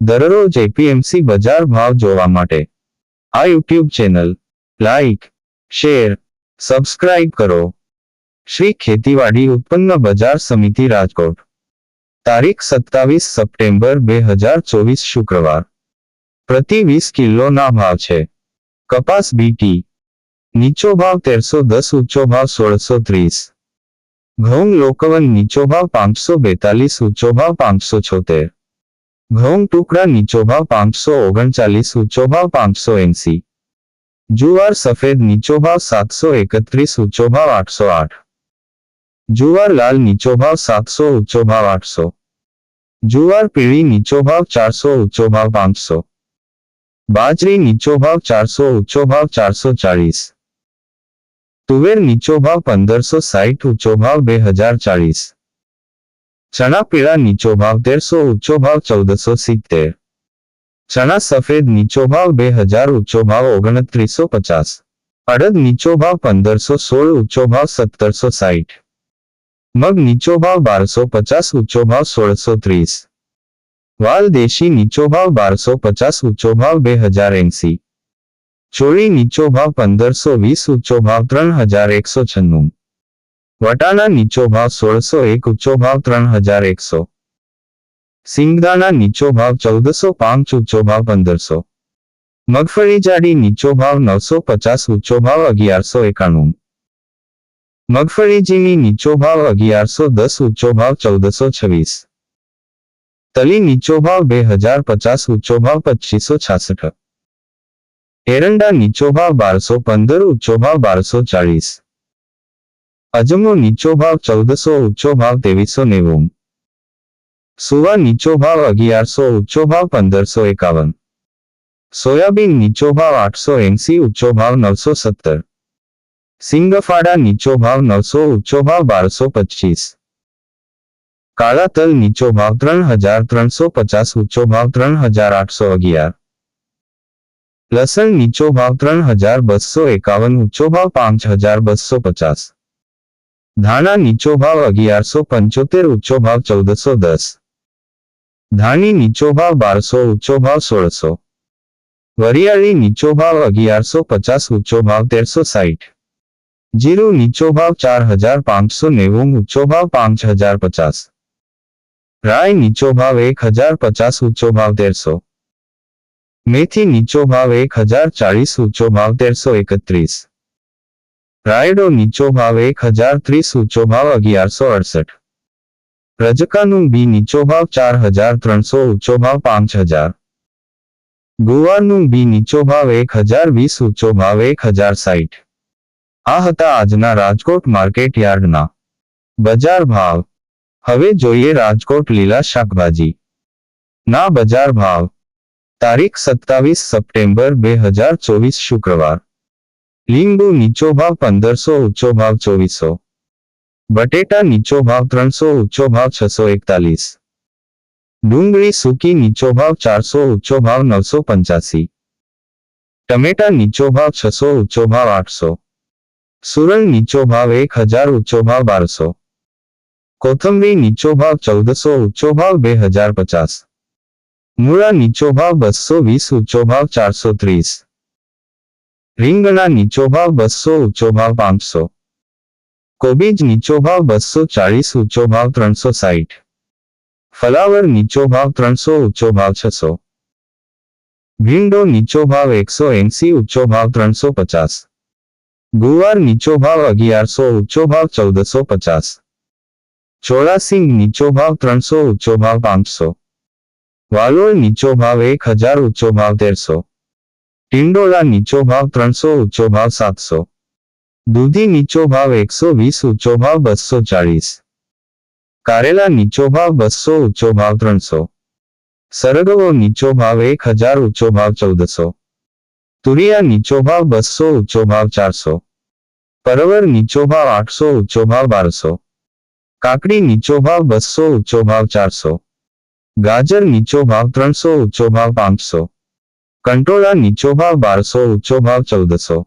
દરરોજ એપીએમસી બજાર ભાવ જોવા માટે. આ YouTube channel, like, share, subscribe કરો. શ્રી ખેતીવાડી ઉત્પન્ન બજાર સમિતિ રાજકોટ. તારીખ સત્તાવીસ સપ્ટેમ્બર બે હજાર ચોવીસ શુક્રવાર. પ્રતિ વીસ કિલોના ભાવ છે. કપાસ બીટી નીચો ભાવ તેરસો દસ, ઊંચો ભાવ સોળસો ત્રીસ. ઘઉં લોકવન નીચો ભાવ પાંચસો બેતાલીસ, ઊંચો ભાવ પાંચસો છોતેર. ઘઉં ટુકડા નીચો ભાવ પાંચસો ઓગણચાલીસ ઊંચો ભાવ પાંચસો એંસી જુવાર સફેદ નીચો ભાવ સાતસો એકત્રીસ ઊંચો ભાવ આઠસો આઠ જુવાર લાલ નીચો ભાવ સાતસો ઊંચો ભાવ આઠસો જુવાર પીળી નીચો ભાવ ચારસો ઊંચો ભાવ પાંચસો બાજરી નીચો ભાવ ચારસો ઊંચો ભાવ ચારસો ચાળીસ તુવેર નીચો ભાવ પંદરસો સાઠ ઊંચો ભાવ બે હજાર ચાળીસ ચણા પીળા નીચો ભાવ તેરસો ઊંચો ભાવ ચૌદસો સિત્તેર ચણા સફેદ નીચો ભાવ બે હજાર ઊંચો ભાવ ઓગણત્રીસો પચાસ અડદ નીચો ભાવ પંદરસો સોળ ઊંચો ભાવ સત્તરસો સાઠ મગ નીચો ભાવ બારસો પચાસ ઊંચો ભાવ સોળસો ત્રીસ વાલ દેશી નીચો ભાવ બારસો પચાસ ઊંચો ભાવ બે હજાર એંસી ચોળી નીચો ભાવ પંદરસો વીસ ઊંચો ભાવ ત્રણ હજાર એકસો છન્નું વટાણા નીચો ભાવ સોળસો એક ઊંચો ભાવ ત્રણ હજાર એકસો સિંગદાણા નીચો ભાવ ચૌદસો પાંચ ઊંચો ભાવ પંદરસો મગફળી જાડી નીચો ભાવ નવસો પચાસ ઊંચો ભાવ અગિયારસો એકાણું મગફળી ઝીણી નીચો ભાવ અગિયારસો દસ ઊંચો ભાવ ચૌદસો છવ્વીસ તલી નીચો ભાવ બે હજાર પચાસ ઊંચો ભાવ પચીસો છાસઠ એરંડા નીચો ભાવ બારસો પંદર ઊંચો ભાવ બારસો ચાળીસ અજમો નીચો ભાવ ચૌદસો ઊંચો ભાવ ત્રેવીસો નેવું સુવા નીચો ભાવ અગિયારસો ઊંચો ભાવ પંદરસો એકાવન સોયાબીન નીચો ભાવ આઠસો એંસી ઊંચો ભાવ નવસો સત્તર સિંગફાડા નીચો ભાવ નવસો ઊંચો ભાવ બારસો પચીસ કાળા તલ નીચો ભાવ ત્રણ હજાર ત્રણસો પચાસ ઊંચો ભાવ ત્રણ હજાર આઠસો અગિયાર લસણ નીચો ભાવ ત્રણ હજાર બસો એકાવન ઊંચો ભાવ પાંચ હજાર બસો પચાસ ધાણા નીચો ભાવ અગિયારસો પંચોતેર ઊંચો ભાવ ચૌદસો દસ ધાણી નીચો ભાવ બારસો ઊંચો ભાવ સોળસો વરિયાળી નીચો ભાવ અગિયારસો પચાસ ઊંચો ભાવ તેરસો સાઠ જીરું નીચો ભાવ ચાર હજાર પાંચસો નેવું ઊંચો ભાવ પાંચ હજાર પચાસ રાય નીચો ભાવ એક હજાર પચાસ ઊંચો ભાવ તેરસો મેથી નીચો ભાવ એક હજાર ચાળીસ ઊંચો ભાવ તેરસો એકત્રીસ રાયડો નીચો ભાવ એક હજાર ત્રીસ ઊંચો ભાવ અગિયારસો અડસઠ. રજકાનું બી નીચો ભાવ ચાર હજાર ત્રણસો ઊંચો ભાવ પાંચ હજાર. ગુવારનું બી નીચો ભાવ એક હજાર વીસ ઊંચો ભાવ એક હજાર સાઠ આ હતા આજના રાજકોટ માર્કેટ યાર્ડના. બજાર ભાવ. હવે જોઈએ રાજકોટ લીલા શાકભાજી. ના બજાર ભાવ. તારીખ સત્તાવીસ સપ્ટેમ્બર બે હજાર ચોવીસ શુક્રવાર. લીંબુ નીચો ભાવ પંદરસો ઊંચો ભાવ ચોવીસો બટેટા નીચો ભાવ ત્રણસો ઊંચો ભાવ છસો એકતાલીસ ડુંગળી સૂકી નીચો ભાવ ચારસો ઊંચો ભાવ નવસો પંચ્યાસી ટમેટા નીચો ભાવ છસો ઊંચો ભાવ આઠસો સુરણ નીચો ભાવ એક હજાર ઊંચો ભાવ બારસો કોથમરી નીચો ભાવ ચૌદસો ઊંચો ભાવ બે હજાર પચાસ મૂળા નીચો ભાવ બસો વીસ ઊંચો ભાવ ચારસો ત્રીસ રીંગણા નીચો ભાવ બસો ઊંચો ભાવ પાંચસો. કોબીજ નીચો ભાવ બસો ચાળીસ ઊંચો ભાવ ત્રણસો સાઠ ફલાવર નીચો ભાવ ત્રણસો ઊંચો ભાવ છસો. ભીંડો નીચો ભાવ એકસો એંસી ઊંચો ભાવ ત્રણસો પચાસ. ગુવાર નીચો ભાવ અગિયારસો ઊંચો ભાવ ચૌદસો પચાસ. ચોરાસિંગ નીચો ભાવ ત્રણસો ઊંચો ભાવ પાંચસો. વાલોળ નીચો ભાવ એક હજાર ઊંચો ભાવ તેરસો. ટિંડોળા નીચો ભાવ ત્રણસો, ઊંચો ભાવ સાતસો. દૂધી નીચો ભાવ એકસો વીસ, ઊંચો ભાવ બસો ચાળીસ. કારેલા નીચો ભાવ બસો, ઊંચો ભાવ ત્રણસો. સરગવો નીચો ભાવ એક હજાર, ઊંચો ભાવ ચૌદસો. તુરિયા નીચો ભાવ બસો, ઊંચો ભાવ ચારસો. પરવર નીચો ભાવ આઠસો, ઊંચો ભાવ બારસો. કાકડી નીચો ભાવ બસો, ઊંચો ભાવ ચારસો. ગાજર નીચો ભાવ ત્રણસો, ઊંચો ભાવ પાંચસો. કંટોળા નીચો ભાવ બારસો ઊંચો ભાવ ચૌદસો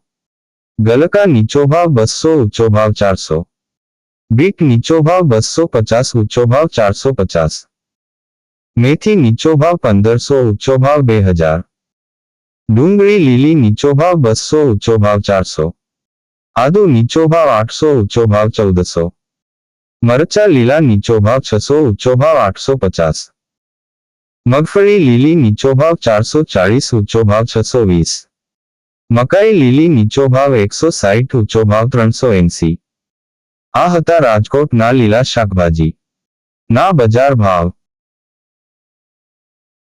ગલકા નીચો ભાવ બસો ઊંચો ભાવ ચારસો બીટ નીચો ભાવ બસો પચાસ ઊંચો ભાવ ચારસો પચાસ મેથી નીચો ભાવ પંદરસો ઊંચો ભાવ બે હજાર ડુંગળી લીલી નીચો ભાવ બસો ઊંચો ભાવ ચારસો આદુ નીચો ભાવ આઠસો ઊંચો ભાવ ચૌદસો મરચા લીલા નીચો ભાવ છસો ઊંચો ભાવ આઠસો પચાસ મગફળી લીલી નીચો ભાવ ચારસો ચાળીસ, ઊંચો ભાવ છસો વીસ. મકાઈ લીલી નીચો ભાવ એકસો સાહીઠ ઊંચો ભાવ ત્રણસો એંસી. આ હતા રાજકોટના લીલા શાકભાજી. ના બજાર ભાવ.